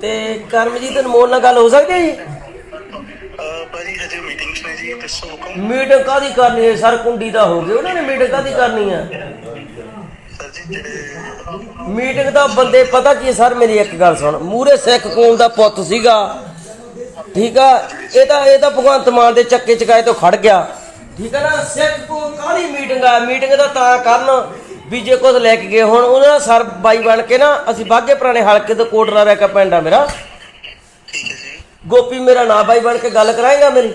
ਤੇ ਕਰਮਜੀਤ ਅਨਮੋਲ ਨਾਲ ਗੱਲ ਹੋ ਸਕਦੀ ਹੈ ਜੀ? ਭਾਜੀ ਹਜੇ ਮੀਟਿੰਗਸ ਨੇ ਜੀ ਦੱਸੋ ਹੁਕਮ ਮੀਟਿੰਗ ਕਾਦੀ ਕਰਨੀ ਹੈ? ਸਰ ਕੁੰਡੀ ਦਾ ਹੋ ਗਿਆ ਉਹਨਾਂ ਨੇ ਮੀਟਿੰਗ ਕਾਦੀ ਕਰਨੀ ਹੈ? ਸਰ ਜੀ ਜਿਹੜੇ ਮੀਟਿੰਗ ਦਾ ਬੰਦੇ ਪਤਾ ਕੀ ਹੈ? ਸਰ ਮੇਰੀ ਇੱਕ ਗੱਲ ਸੁਣ। ਮੂਰੇ ਸਿੱਖ ਕੌਮ ਦਾ ਪੁੱਤ ਸੀਗਾ ਠੀਕ ਆ? ਇਹ ਤਾਂ ਇਹ ਤਾਂ ਭਗਵੰਤ ਮਾਨ ਦੇ ਚੱਕੇ ਚਕਾਏ ਤੋਂ ਖੜ ਗਿਆ। ਠੀਕ ਆ ਨਾ? ਸਿੱਖ ਕੌਮ ਕਾਦੀ ਮੀਟਿੰਗ ਆ? ਮੀਟਿੰਗ ਦਾ ਤਾਂ ਕਰਨ। ਵੀ ਜੇ ਕੁਝ ਲੈ ਕੇ ਗਏ ਹੁਣ ਉਹਨਾਂ ਦਾ ਸਰ ਬਾਈ ਬਣ ਕੇ ਨਾ ਅਸੀਂ ਬਾਗੇ ਪੁਰਾਣੇ ਹਲਕੇ ਤੋਂ ਕੋਟਲਾ ਰਹਿ ਕੇ ਪਿੰਡ ਆ ਮੇਰਾ। ਠੀਕ ਹੈ ਜੀ। ਗੋਪੀ ਮੇਰਾ ਨਾਂ ਬਾਈ ਬਣ ਕੇ ਗੱਲ ਕਰਾਏਗਾ ਮੇਰੀ?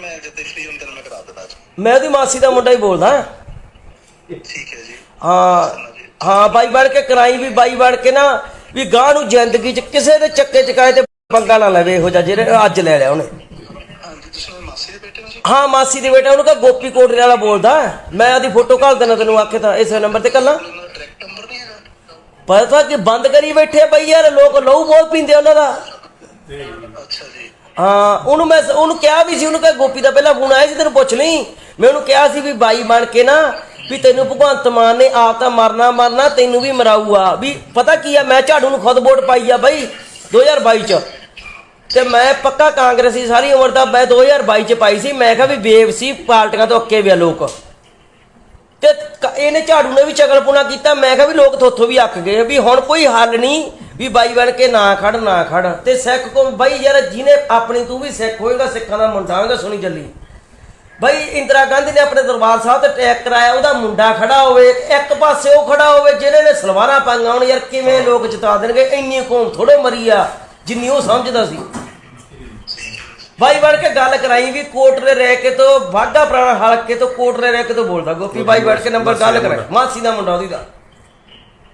ਮੈਂ ਜਦ ਫ੍ਰੀ ਹੁੰਦਾ ਮੈਂ ਕਰਾ ਦਿੰਦਾ ਜੀ। ਮੈਂ ਉਹਦੀ ਮਾਸੀ ਦਾ ਮੁੰਡਾ ਹੀ ਬੋਲਦਾ। ਠੀਕ ਹੈ ਜੀ। ਹਾਂ ਹਾਂ ਬਾਈ ਬਣ ਕੇ ਕਰਾਈ ਵੀ ਬਾਈ ਬਣ ਕੇ ਨਾ ਵੀ ਗਾਂ ਨੂੰ ਜ਼ਿੰਦਗੀ 'ਚ ਕਿਸੇ ਦੇ ਚੱਕੇ ਚਕਾਏ ਤੇ ਪੰਗਾ ਨਾ ਲਵੇ ਇਹੋ ਜਿਹਾ ਜਿਹੜੇ ਅੱਜ ਲੈ ਲਿਆ ਉਹਨੇ। ਹਾਂ, ਮਾਸੀ ਦੇ ਬੇਟਾ, ਉਹਨੂੰ ਕਹ ਗੋਪੀ ਕੋਟਰੇ ਵਾਲਾ ਬੋਲਦਾ। ਮੈਂ ਆਦੀ ਫੋਟੋ ਘੱਲ ਦੇਣਾ ਤੈਨੂੰ, ਆਖੇ ਤਾਂ, ਇਸੇ ਨੰਬਰ ਤੇ ਕੱਲਾ। ਪਤਾ ਕਿ ਬੰਦ ਕਰੀ ਬੈਠੇ ਬਈ ਯਾਰ, ਲੋਕ ਲਹੂ ਬਹੁਤ ਪੀਂਦੇ ਉਹਨਾਂ ਦਾ। ਅੱਛਾ ਜੀ ਹਾਂ, ਉਹਨੂੰ ਮੈਂ ਉਹਨੂੰ ਕਿਹਾ ਵੀ ਸੀ, ਉਹਨੂੰ ਕਹ ਗੋਪੀ ਦਾ ਪਹਿਲਾਂ ਫੋਨ ਆਇਆ ਸੀ, ਤੈਨੂੰ ਪੁੱਛ ਲਈ। ਮੈਂ ਉਹਨੂੰ ਕਿਹਾ ਸੀ ਵੀ ਬਾਈ ਬਣ ਕੇ ਨਾ, ਵੀ ਤੈਨੂੰ ਭਗਵੰਤ ਮਾਨ ਨੇ ਆਪ ਤਾਂ ਮਰਨਾ ਮਰਨਾ, ਤੈਨੂੰ ਵੀ ਮਰਾਊਗਾ। ਵੀ ਪਤਾ ਕੀ ਆ, ਮੈਂ ਝਾੜੂ ਨੂੰ ਖੁਦ ਵੋਟ ਪਾਈ ਆ ਬਾਈ 2022 ਚ। ਤੇ ਮੈਂ ਪੱਕਾ ਕਾਂਗਰਸੀ ਸਾਰੀ ਉਮਰ ਦਾ ਮੈਂ 2022 ਚ ਪਾਈ ਸੀ, ਮੈਂ ਕਿਹਾ ਵੀ ਵੇਵ ਸੀ, ਪਾਰਟੀਆਂ ਤੋਂ ਅੱਕੇ ਵੇ ਆ ਲੋਕ। ਤੇ ਕ- ਇਹਨੇ ਝਾੜੂ ਨੇ ਵੀ ਚਗਲਪੁਣਾ ਕੀਤਾ, ਮੈਂ ਕਿਹਾ ਵੀ ਲੋਕ ਥੋਥੋਂ ਵੀ ਅੱਕ ਗਏ, ਵੀ ਹੁਣ ਕੋਈ ਹੱਲ ਨਹੀਂ, ਵੀ ਬਾਈ ਬਣ ਕੇ ਨਾ ਖੜ ਨਾ ਖੜ। ਤੇ ਸਿੱਖ ਕੌਮ, ਬਾਈ ਯਾਰ ਜਿਹਨੇ ਆਪਣੀ ਤੂੰ ਵੀ ਸਿੱਖ ਹੋਏਗਾ, ਸਿੱਖਾਂ ਦਾ ਮੁੰਡਾ ਸੁਣੀ ਜੱਲੀ ਬਾਈ ਇੰਦਰਾ ਗਾਂਧੀ ਨੇ ਆਪਣੇ ਦਰਬਾਰ ਸਾਹਿਬ ਤੇ ਅਟੈਕ ਕਰਾਇਆ, ਉਹਦਾ ਮੁੰਡਾ ਖੜਾ ਹੋਵੇ, ਇੱਕ ਪਾਸੇ ਉਹ ਖੜਾ ਹੋਵੇ, ਜਿਹਨੇ ਨੇ ਸਲਵਾਰਾਂ ਪਾਈਆਂ ਹੁਣ, ਯਾਰ ਕਿਵੇਂ ਲੋਕ ਜਿਤਾ ਦੇਣਗੇ, ਇੰਨੀ ਕੌਮ ਥੋੜੇ ਮਰੀ ਆ, ਜਿੰਨੀ ਉਹ ਸਮਝਦਾ ਸੀ। ਬਾਈ ਬਣ ਕੇ ਗੱਲ ਕਰਾਈ ਵੀ ਕੋਟਰੇ ਰਹਿ ਕੇ ਤੋਂ ਵਾਗਾ ਪੁਰਾਣਾ ਹਲਕੇ ਤੋਂ ਕੋਟਰੇ ਰਹਿ ਕੇ ਤੋਂ ਬੋਲਦਾ ਗੋਪੀ। ਬਾਈ ਬਣ ਕੇ ਨੰਬਰ ਗੱਲ ਕਰਾਈ। ਮਾਸੀ ਦਾ ਮੁੰਡਾ ਉਹਦੀ ਦਾ।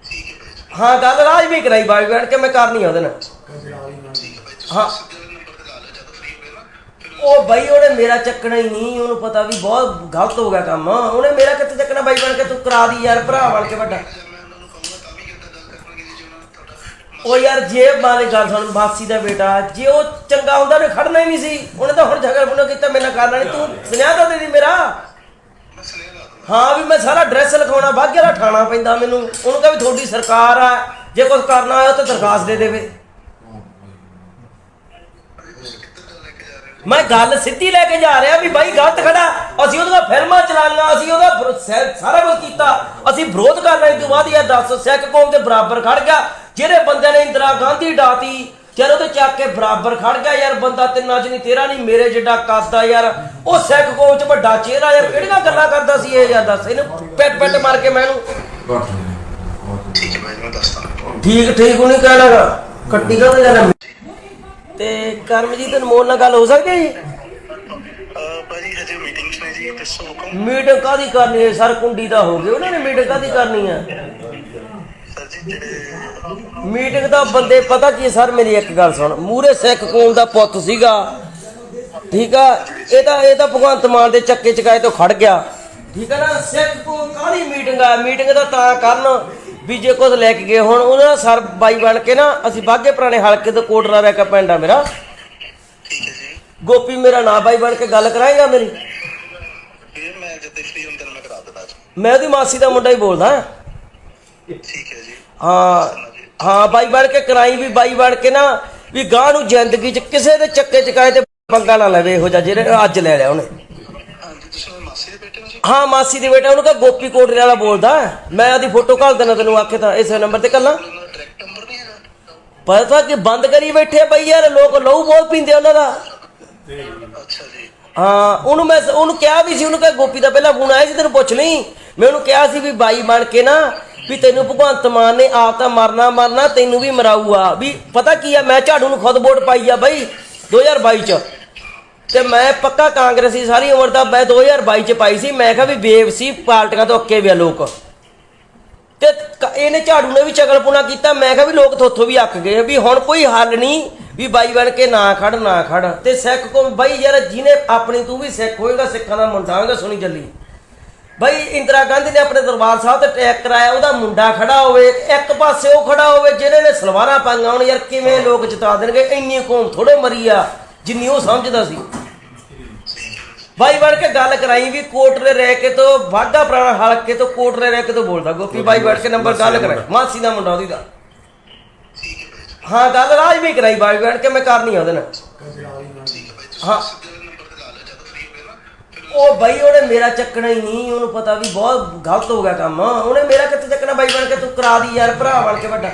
ਠੀਕ ਹੈ ਗੱਲ ਰਾਜ ਵੀ ਕਰਾਈ ਬਾਈ ਬਣ ਕੇ ਮੈਂ ਕਰਨੀ ਆ ਉਹਦੇ ਨਾਲ। ਹੈ ਉਹ ਬਾਈ ਉਹਨੇ ਮੇਰਾ ਚੱਕਣਾ ਹੀ ਨਹੀਂ ਉਹਨੂੰ ਪਤਾ ਵੀ ਬਹੁਤ ਗਲਤ ਹੋ ਗਿਆ ਕੰਮ। ਉਹਨੇ ਮੇਰਾ ਕਿੱਥੇ ਚੱਕਣਾ ਬਾਈ ਬਣ ਕੇ ਤੂੰ ਕਰਾ ਦੀ ਯਾਰ ਭਰਾ ਬਣ ਕੇ ਵੱਡਾ। ਉਹ ਯਾਰ ਜੇ ਮਾਨੇ ਗੱਲ ਸੁਣ ਬਾਸੀ ਦਾ ਬੇਟਾ, ਜੇ ਉਹ ਚੰਗਾ ਹੁੰਦਾ ਨੇ ਖੜਨਾ ਹੀ ਨਹੀਂ ਸੀ। ਉਹਨੇ ਤਾਂ ਹੁਣ ਝਗੜ ਬੁਣਾ ਕੀਤਾ, ਮੇਰੇ ਨਾਲ ਕਰਨਾ ਨਹੀਂ ਤੂੰ ਸੁਨੇਹਾ ਤਾਂ ਦੇ ਦੀ ਮੇਰਾ। ਹਾਂ ਵੀ ਮੈਂ ਸਾਰਾ ਡਰੈਸ ਲਿਖਾਉਣਾ ਬਾਗੇ ਵਾਲਾ ਠਾਣਾ ਪੈਂਦਾ ਮੈਨੂੰ। ਉਹਨੂੰ ਕਹਾਂ ਵੀ ਤੁਹਾਡੀ ਸਰਕਾਰ ਆ, ਜੇ ਕੁਝ ਕਰਨਾ ਹੋਇਆ ਤਾਂ ਦਰਖਾਸਤ ਦੇ ਦੇਵੇ। ਮੈਂ ਗੱਲ ਸਿੱਧੀ ਲੈ ਕੇ ਜਾ ਰਿਹਾ ਵੀ ਬਾਈ ਗਲਤ ਖੜਾ। ਅਸੀਂ ਉਹਦਾ ਫਿਲਮਾਂ ਚਲਾਈਆਂ ਅਸੀਂ ਉਹਦਾ ਸਾਰਾ ਕੁਝ ਕੀਤਾ। ਅਸੀਂ ਵਿਰੋਧ ਕਰਨਾ ਇਸ ਤੋਂ ਬਾਅਦ ਇਹ ਦੱਸ ਸਿੱਖ ਕੌਮ ਦੇ ਬਰਾਬਰ ਖੜ ਗਿਆ। ਜਿਹੜੇ ਬੰਦੇ ਨੇ ਇੰਦਰਾ ਗਾਂਧੀ ਡਾਤੀ ਚਲ ਉਹਦੇ ਚੱਕ ਕੇ ਬਰਾਬਰ ਖੜ ਗਿਆ ਯਾਰ ਬੰਦਾ ਤਿੰਨਾਂ ਚ ਨਹੀਂ ਤੇਰਾ ਨਹੀਂ ਮੇਰੇ ਜਿੱਡਾ ਆ ਯਾਰ। ਉਹ ਸਿੱਖ ਕੌਮ ਚ ਵੱਡਾ ਚਿਹਰਾ ਯਾਰ ਕਿਹੜੀਆਂ ਗੱਲਾਂ ਕਰਦਾ ਸੀ ਇਹ ਯਾਰ ਦੱਸ ਇਹਨੂੰ ਪਿੱਟ ਪਿੱਟ ਮਾਰ ਕੇ ਮੈਨੂੰ। ਠੀਕ ਹੈ ਭਾਈ ਮੈਂ ਦੱਸਦਾ ਠੀਕ ਠੀਕ ਉਹਨੇ ਕਹਿਣਾਗਾ ਕੱਟੀ ਕਾ ਜਾਣਾ ਤੇ ਕਰਮਜੀਤ ਅਨਮੋਲ ਨਾਲ ਗੱਲ ਹੋ ਸਕਦੀ ਹੈ ਜੀ? ਅਹ ਭਾਜੀ ਹਜੇ ਮੀਟਿੰਗਸ ਨੇ ਜੀ ਦੱਸੋ ਹੁਕਮ ਮੀਟਿੰਗ ਕਾਦੀ ਕਰਨੀ ਹੈ? ਸਰ ਕੁੰਡੀ ਦਾ ਹੋ ਗਿਆ ਉਹਨਾਂ ਨੇ ਮੀਟਿੰਗ ਕਾਦੀ ਕਰਨੀ ਹੈ? ਸਰ ਜੀ ਜਿਹੜੇ ਮੀਟਿੰਗ ਦਾ ਬੰਦੇ ਪਤਾ ਕੀ ਸਰ ਮੇਰੀ ਇੱਕ ਗੱਲ ਸੁਣ। ਮੂਰੇ ਸਿੱਖ ਕੌਮ ਦਾ ਪੁੱਤ ਸੀਗਾ। ਠੀਕ ਆ? ਇਹ ਤਾਂ ਇਹ ਤਾਂ ਭਗਵੰਤ ਮਾਨ ਦੇ ਚੱਕੇ ਚਕਾਏ ਤੋਂ ਖੜ ਗਿਆ। ਠੀਕ ਆ ਨਾ? ਸਿੱਖ ਕੌਮ ਕਾਦੀ ਮੀਟਿੰਗ ਆ? ਮੀਟਿੰਗ ਦਾ ਤਾਂ ਕਰਨ ਵੀ ਜੇ ਕੁਝ ਲੈ ਕੇ ਗਏ ਹੁਣ ਉਹਨਾਂ ਦਾ ਸਰ ਬਾਈ ਬਣ ਕੇ ਨਾ ਅਸੀਂ ਬਾਗੇ ਪੁਰਾਣੇ ਹਲਕੇ ਤੋਂ ਕੋਟਲਾ ਰਹਿ ਕੇ ਪਿੰਡ ਮੇਰਾ। ਠੀਕ ਹੈ ਜੀ ਗੋਪੀ ਮੇਰਾ ਨਾਂ ਬਾਈ ਬਣ ਕੇ ਗੱਲ ਕਰਾਏਗਾ ਮੇਰੀ? ਮੈਂ ਜਦ ਫ੍ਰੀ ਹੁੰਦਾ ਮੈਂ ਕਰਾ ਦਿੰਦਾ। ਜੀ ਮੈਂ ਉਹਦੀ ਮਾਸੀ ਦਾ ਮੁੰਡਾ ਹੀ ਬੋਲਦਾ। ਠੀਕ ਹੈ ਜੀ। ਹਾਂ ਹਾਂ ਬਾਈ ਬਣ ਕੇ ਕਰਾਈ ਵੀ ਬਾਈ ਬਣ ਕੇ ਨਾ ਵੀ ਗਾਂ ਨੂੰ ਜ਼ਿੰਦਗੀ 'ਚ ਕਿਸੇ ਦੇ ਚੱਕੇ ਚਕਾਏ ਤੇ ਪੰਗਾ ਨਾ ਲਵੇ ਇਹੋ ਜਿਹਾ ਜਿਹੜੇ ਅੱਜ ਲੈ ਲਿਆ ਉਹਨੇ। ਹੋ ਮਾਸੀ ਦੇ ਬੇਟਾ ਉਹਨੂੰ ਕਹ ਗੋਪੀ ਕੋਟਰੇ ਵਾਲਾ ਬੋਲਦਾ। ਮੈਂ ਆਦੀ ਫੋਟੋ ਘੱਲ ਦੇਣਾ ਤੈਨੂੰ ਆਖੇ ਤਾਂ ਇਸੇ ਨੰਬਰ ਤੇ ਕੱਲਾ। ਪਤਾ ਕਿ ਬੰਦ ਕਰੀ ਬੈਠੇ ਬਈ ਯਾਰ ਲੋਕ ਲਹੂ ਬਹੁਤ ਪੀਂਦੇ ਉਹਨਾਂ ਦਾ। ਅੱਛਾ ਜੀ। ਹਾਂ ਉਹਨੂੰ ਮੈਂ ਉਹਨੂੰ ਕਿਹਾ ਵੀ ਸੀ ਉਹਨੂੰ ਕਹ ਗੋਪੀ ਦਾ ਪਹਿਲਾਂ ਫੋਨ ਆਇਆ ਸੀ ਤੈਨੂੰ ਪੁੱਛ ਲਈ। ਮੈਂ ਉਹਨੂੰ ਕਿਹਾ ਸੀ ਵੀ ਬਾਈ ਬਣ ਕੇ ਨਾ ਵੀ ਤੈਨੂੰ ਭਗਵੰਤ ਮਾਨ ਨੇ ਆਪ ਤਾਂ ਮਰਨਾ ਮਰਨਾ ਤੈਨੂੰ ਵੀ ਮਰਾਊਗਾ। ਵੀ ਪਤਾ ਕੀ ਆ, ਮੈਂ ਝਾੜੂ ਨੂੰ ਖੁਦ ਵੋਟ ਪਾਈ ਆ ਬਾਈ 2022 ਚ। ਤੇ ਮੈਂ ਪੱਕਾ ਕਾਂਗਰਸੀ ਸਾਰੀ ਉਮਰ ਦਾ ਮੈਂ 2022 ਚ ਪਾਈ ਸੀ, ਮੈਂ ਕਿਹਾ ਵੀ ਬੇਵਸੀ ਪਾਰਟੀਆਂ ਤੋਂ ਅੱਕੇ ਵੇ ਆ ਲੋਕ। ਤੇ ਇਹਨੇ ਝਾੜੂ ਨੇ ਵੀ ਚਗਲਪੁਣਾ ਕੀਤਾ, ਮੈਂ ਕਿਹਾ ਵੀ ਲੋਕ ਥੋਥੋਂ ਵੀ ਅੱਕ ਗਏ, ਵੀ ਹੁਣ ਕੋਈ ਹੱਲ ਨਹੀਂ, ਵੀ ਬਾਈ ਬਣ ਕੇ ਨਾ ਖੜ ਨਾ ਖੜ। ਤੇ ਸਿੱਖ ਕੋ ਬਾਈ ਯਾਰ, ਜਿਹਨੇ ਆਪਣੀ ਤੂੰ ਵੀ ਸਿੱਖ ਹੋਏਗਾ, ਸਿੱਖਾਂ ਦਾ ਮੁੰਡਾ ਸੁਣੀ ਚੱਲੀ। ਬਾਈ ਇੰਦਰਾ ਗਾਂਧੀ ਨੇ ਆਪਣੇ ਦਰਬਾਰ ਸਾਹਿਬ ਤੇ ਅਟੈਕ ਕਰਾਇਆ ਉਹਦਾ ਮੁੰਡਾ ਖੜਾ ਹੋਵੇ ਇੱਕ ਪਾਸੇ ਉਹ ਖੜਾ ਹੋਵੇ ਜਿਹਨੇ ਨੇ ਸਲਵਾਰਾਂ ਪਾਈਆਂ ਹੋਣ ਯਾਰ ਕਿਵੇਂ ਲੋਕ ਜਿਤਾ ਦੇਣਗੇ? ਇੰਨੀ ਕੌਮ ਥੋੜੇ ਮਰੀ ਆ ਜਿੰਨੀ ਉਹ ਸਮਝਦਾ ਸੀ। ਬਾਈ ਬਣ ਕੇ ਗੱਲ ਕਰਾਈ ਵੀ ਕੋਟਰੇ ਰਹਿ ਕੇ ਤੋਂ ਵਾਗਾ ਪੁਰਾਣਾ ਹਲਕੇ ਤੋਂ ਕੋਟਰੇ ਰਹਿ ਕੇ ਤੋਂ ਬੋਲਦਾ ਗੋਪੀ। ਬਾਈ ਬਣ ਕੇ ਨੰਬਰ ਗੱਲ ਕਰਾਈ ਮਾਸੀ ਦਾ ਮੁੰਡਾ ਉਹਦੀ ਦਾ। ਹੈ ਗੱਲ ਰਾਜ ਵੀ ਕਰਾਈ ਬਾਈ ਬੈਠ ਕੇ ਮੈਂ ਕਰਨੀ ਆ ਉਹਦੇ ਨਾਲ। ਹੈ ਉਹ ਬਾਈ, ਉਹਨੇ ਮੇਰਾ ਚੱਕਣਾ ਹੀ ਨਹੀਂ, ਉਹਨੂੰ ਪਤਾ ਵੀ ਬਹੁਤ ਗਲਤ ਹੋ ਗਿਆ ਕੰਮ। ਉਹਨੇ ਮੇਰਾ ਕਿੱਥੇ ਚੱਕਣਾ ਬਾਈ ਬਣ ਕੇ? ਤੂੰ ਕਰਾ ਦੀ ਯਾਰ, ਭਰਾ ਬਣ ਕੇ ਵੱਡਾ।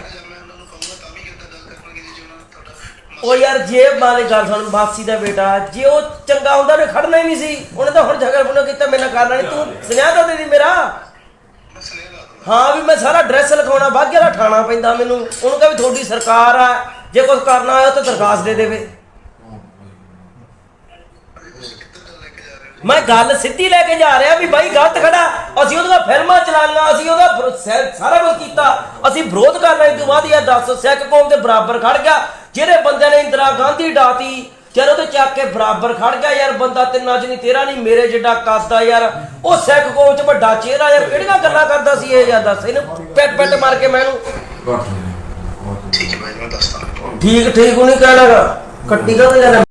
ਉਹ ਯਾਰ, ਜੇ ਮਾਲੇ ਗੱਲ ਸੁਣ, ਮਾਸੀ ਦਾ ਬੇਟਾ, ਜੇ ਉਹ ਚੰਗਾ ਹੁੰਦਾ ਨੇ ਖੜਨਾ ਹੀ ਨਹੀਂ ਸੀ। ਉਹਨੇ ਤਾਂ ਹੁਣ ਝਗੜ ਬੁਣਾ ਕੀਤਾ, ਮੇਰੇ ਨਾਲ ਕਰਨਾ ਨਹੀਂ। ਤੂੰ ਸੁਨੇਹਾ ਤਾਂ ਦੇ ਦੀ ਮੇਰਾ। ਹਾਂ ਵੀ ਮੈਂ ਸਾਰਾ ਐਡਰੈਸ ਲਿਖਾਉਣਾ ਬਾਗੇ ਦਾ ਠਾਣਾ ਪੈਂਦਾ ਮੈਨੂੰ। ਉਹਨੂੰ ਕਹੇ ਵੀ ਤੁਹਾਡੀ ਸਰਕਾਰ ਆ, ਜੇ ਕੁਝ ਕਰਨਾ ਹੋਇਆ ਤਾਂ ਦਰਖਾਸਤ ਦੇ ਦੇਵੇ ਭਾਜੀ ਤੁਸੀਂ ਕਿੱਧਰ ਗੱਲ ਲੈ ਕੇ ਜਾ ਰਹੇ ਹੋ ਮੈਂ ਗੱਲ ਸਿੱਧੀ ਲੈ ਕੇ ਜਾ ਰਿਹਾ ਵੀ ਬਾਈ ਗਲਤ ਖੜਾ। ਅਸੀਂ ਉਹਦੀਆਂ ਫਿਲਮਾਂ ਚਲਾਈਆਂ ਅਸੀਂ ਉਹਦਾ ਸਾਰਾ ਕੁਝ ਕੀਤਾ। ਅਸੀਂ ਵਿਰੋਧ ਕਰਨਾ ਇਸ ਤੋਂ ਬਾਅਦ ਯਾਰ ਦੱਸ ਸਿੱਖ ਕੌਮ ਦੇ ਬਰਾਬਰ ਖੜ ਗਿਆ। ਜਿਹੜੇ ਬੰਦੇ ਨੇ ਇੰਦਰਾ ਗਾਂਧੀ ਡਾਤੀ ਚਲ ਉਹਦੇ ਚੱਕ ਕੇ ਬਰਾਬਰ ਖੜ ਗਿਆ ਯਾਰ। ਬੰਦਾ ਤਿੰਨਾਂ ਚ ਨਹੀਂ ਤੇਰਾ ਨਹੀਂ ਮੇਰੇ ਜਿੱਡਾ ਕੱਦਾ ਯਾਰ। ਉਹ ਸਿੱਖ ਕੌਮ ਚ ਵੱਡਾ ਚਿਹਰਾ ਯਾਰ। ਕਿਹੜੀਆਂ ਗੱਲਾਂ ਕਰਦਾ ਸੀ ਇਹ ਯਾਰ? ਦੱਸ ਇਹਨੂੰ ਪੈਟ ਪੈਟ ਮਾਰ ਕੇ ਮੈਂ ਇਹਨੂੰ ਠੀਕ ਹੈ ਭਾਈ ਮੈਂ ਦੱਸਦਾ। ਠੀਕ ਠੀਕ ਉਹ ਨਹੀਂ ਕਹਿਣਾਗਾ ਕੱਟੀ ਕਾ ਜਾਣਾ